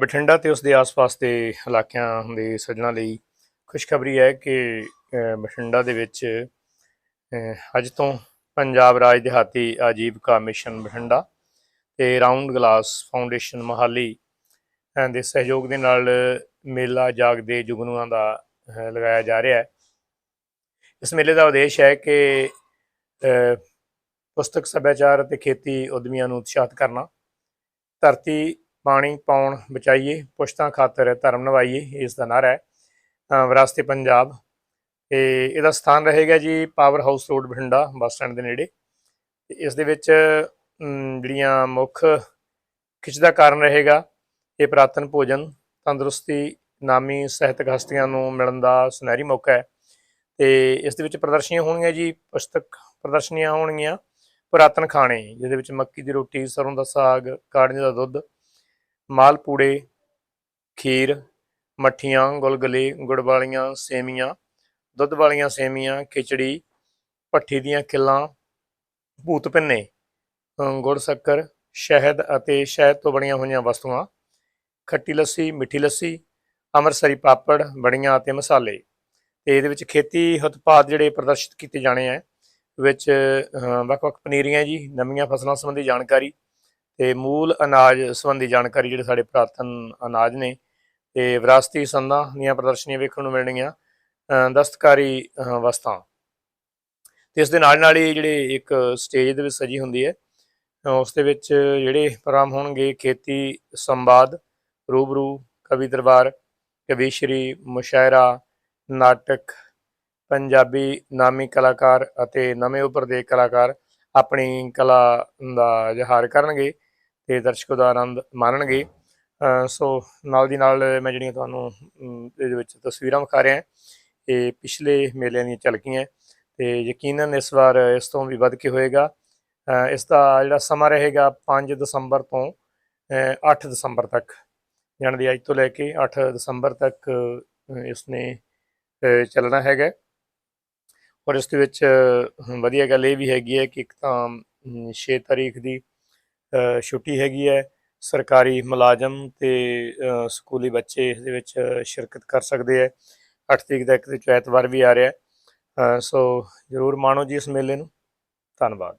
ਬਠਿੰਡਾ ਤੇ ਉਸ ਦੇ ਆਸ-ਪਾਸ ਦੇ ਇਲਾਕਿਆਂ ਦੇ ਸੱਜਣਾ ਲਈ ਖੁਸ਼ਖਬਰੀ ਹੈ ਕਿ ਬਠਿੰਡਾ ਦੇ ਵਿੱਚ ਅੱਜ ਤੋਂ ਪੰਜਾਬ ਰਾਜ ਦਿਹਾਤੀ ਆਜੀਵਕਾ ਮਿਸ਼ਨ ਬਠਿੰਡਾ ਤੇ ਰਾਉਂਡ ਗਲਾਸ ਫਾਊਂਡੇਸ਼ਨ ਮਹਾਲੀ ਦੇ ਸਹਿਯੋਗ ਦੇ ਨਾਲ ਮੇਲਾ ਜਾਗਦੇ ਜੁਗਨੂਆਂ ਦਾ ਲਗਾਇਆ ਜਾ ਰਿਹਾ ਹੈ। ਇਸ ਮੇਲੇ ਦਾ ਉਦੇਸ਼ ਹੈ ਕਿ ਪੁਸਤਕ ਸੱਭਿਆਚਾਰ ਅਤੇ ਖੇਤੀ ਉਦਮੀਆਂ ਨੂੰ ਉਤਸ਼ਾਹਿਤ ਕਰਨਾ, ਧਰਤੀ ਪਾਣੀ ਪਾਉਣ ਬਚਾਈਏ ਪੁਸ਼ਤਾਂ ਖਾਤਰ ਧਰਮ ਨਿਭਾਈਏ ਇਸ ਦਾ ਨਾਰਾ ਹੈ ਅ, ਪੰਜਾਬ। ਤੇ ਇਹਦਾ ਸਥਾਨ ਰਹੇਗਾ ਜੀ power house road Bathinda bus stand ਦੇ ਨੇੜੇ। ਇਸ ਦੇ ਵਿੱਚ ਜਿਹੜੀਆਂ ਮੁੱਖ ਖਿੱਚ ਦਾ ਕਾਰਨ ਰਹੇਗਾ ਇਹ ਪ੍ਰਾਤਨ ਭੋਜਨ ਤੰਦਰੁਸਤੀ ਨਾਮੀ ਸਾਹਿਤਕ ਹਸਤੀਆਂ ਨੂੰ ਮਿਲਣ ਦਾ ਸੁਨਹਿਰੀ ਮੌਕਾ ਹੈ। ਤੇ ਇਸ ਦੇ ਵਿੱਚ ਪ੍ਰਦਰਸ਼ਨੀਆਂ ਹੋਣਗੀਆਂ ਜੀ ਪੁਸਤਕ ਪ੍ਰਦਰਸ਼ਨੀਆਂ ਹੋਣਗੀਆਂ ਪੁਰਾਤਨ ਖਾਣੇ ਜਿਹਦੇ ਵਿੱਚ ਮੱਕੀ ਦੀ ਰੋਟੀ ਸਰੋਂ ਦਾ ਸਾਗ ਕਾੜਨੇ ਦਾ ਦੁੱਧ ਮਾਲ ਪੂੜੇ ਖੀਰ, ਮੱਠੀਆਂ, ਗੁਲਗਲੇ, ਗੁੜ ਵਾਲੀਆਂ ਸੇਮੀਆਂ, ਦੁੱਧ ਵਾਲੀਆਂ ਸੇਮੀਆਂ, ਖਿਚੜੀ ਪੱਠੀ ਦੀਆਂ ਕਿੱਲਾਂ ਭੂਤ ਪਿੰਨੇ ਗੁੜ ਸ਼ੱਕਰ, ਸ਼ਹਿਦ ਅਤੇ ਸ਼ਹਿਦ ਤੋਂ ਬਣੀਆਂ ਹੋਈਆਂ ਵਸਤੂਆਂ, ਖੱਟੀ ਲੱਸੀ, ਮਿੱਠੀ ਲੱਸੀ, ਅੰਮ੍ਰਿਤਸਰੀ ਪਾਪੜ ਬੜੀਆਂ ਅਤੇ ਮਸਾਲੇ। ਤੇ ਇਹਦੇ ਵਿੱਚ ਖੇਤੀ ਉਤਪਾਦ ਜਿਹੜੇ ਪ੍ਰਦਰਸ਼ਿਤ ਕੀਤੇ ਜਾਣੇ ਆ, ਵਿੱਚ ਵੱਖ-ਵੱਖ ਪਨੀਰੀਆਂ ਜੀ, ਨਵੀਆਂ ਫਸਲਾਂ ਸੰਬੰਧੀ ਜਾਣਕਾਰੀ ਤੇ ਮੂਲ ਅਨਾਜ ਸੰਬੰਧੀ ਜਾਣਕਾਰੀ ਜਿਹੜੇ ਸਾਡੇ ਪੁਰਾਤਨ ਅਨਾਜ ਨੇ ਤੇ ਵਿਰਾਸਤੀ ਸੰਦਾਂ ਦੀਆਂ ਪ੍ਰਦਰਸ਼ਨੀਆਂ ਵੇਖਣ ਨੂੰ ਮਿਲਣਗੀਆਂ ਦਸਤਕਾਰੀ ਵਸਤਾਂ। ਤੇ ਇਸ ਦੇ ਨਾਲ ਨਾਲ ਹੀ ਜਿਹੜੇ ਇੱਕ ਸਟੇਜ ਦੇ ਵਿੱਚ ਸਜੀ ਹੁੰਦੀ ਹੈ ਉਸ ਦੇ ਵਿੱਚ ਜਿਹੜੇ ਪ੍ਰੋਗਰਾਮ ਹੋਣਗੇ ਖੇਤੀ ਸੰਵਾਦ, ਰੂਬਰੂ, ਕਵੀ ਦਰਬਾਰ ਕਵੀਸ਼ਰੀ ਮੁਸ਼ਾਇਰਾ, ਨਾਟਕ, ਪੰਜਾਬੀ ਨਾਮੀ ਕਲਾਕਾਰ ਅਤੇ ਨਵੇਂ ਉੱਭਰਦੇ ਕਲਾਕਾਰ ਆਪਣੀ ਕਲਾ ਦਾ ਇਜ਼ਹਾਰ ਕਰਨਗੇ। ਤੇ ਦਰਸ਼ਕ ਦਾ ਆਨੰਦ ਮਾਣਨਗੇ। ਸੋ ਨਾਲ ਦੀ ਨਾਲ ਮੈਂ ਜਿਹੜੀਆਂ ਤੁਹਾਨੂੰ ਇਹਦੇ ਵਿੱਚ ਤਸਵੀਰਾਂ ਵਿਖਾ ਰਿਹਾ ਇਹ ਪਿਛਲੇ ਮੇਲਿਆਂ ਦੀਆਂ ਝਲਕੀਆਂ ਤੇ ਯਕੀਨਨ ਇਸ ਵਾਰ ਇਸ ਤੋਂ ਵੀ ਵੱਧ ਕੇ ਹੋਏਗਾ। ਇਸ ਦਾ ਜਿਹੜਾ ਸਮਾਂ ਰਹੇਗਾ 5 ਦਸੰਬਰ ਤੋਂ, ਅਹ 8 ਦਸੰਬਰ ਤੱਕ ਜਾਣੀ ਦੀ ਅੱਜ ਤੋਂ ਲੈ ਕੇ 8 ਦਸੰਬਰ ਤੱਕ, ਅਹ ਇਸ ਨੇ ਚੱਲਣਾ ਹੈਗਾ ਔਰ ਇਸ ਦੇ ਵਿੱਚ ਵਧੀਆ ਗੱਲ ਇਹ ਵੀ ਹੈਗੀ ਹੈ ਕਿ ਇੱਕ ਤਾਂ 6 ਤਾਰੀਖ ਦੀ ਛੁੱਟੀ ਹੈਗੀ ਹੈ, ਸਰਕਾਰੀ ਮੁਲਾਜ਼ਮ ਤੇ ਸਕੂਲੀ ਬੱਚੇ ਇਸ ਦੇ ਵਿੱਚ ਸ਼ਿਰਕਤ ਕਰ ਸਕਦੇ ਹੈ। 8 ਤਰੀਕ ਦਾ ਇੱਕ ਤੇ ਐਤਵਾਰ ਵੀ ਆ ਰਿਹਾ ਸੋ ਜਰੂਰ ਮਾਣੋ ਜੀ ਇਸ ਮੇਲੇ ਨੂੰ। ਧੰਨਵਾਦ।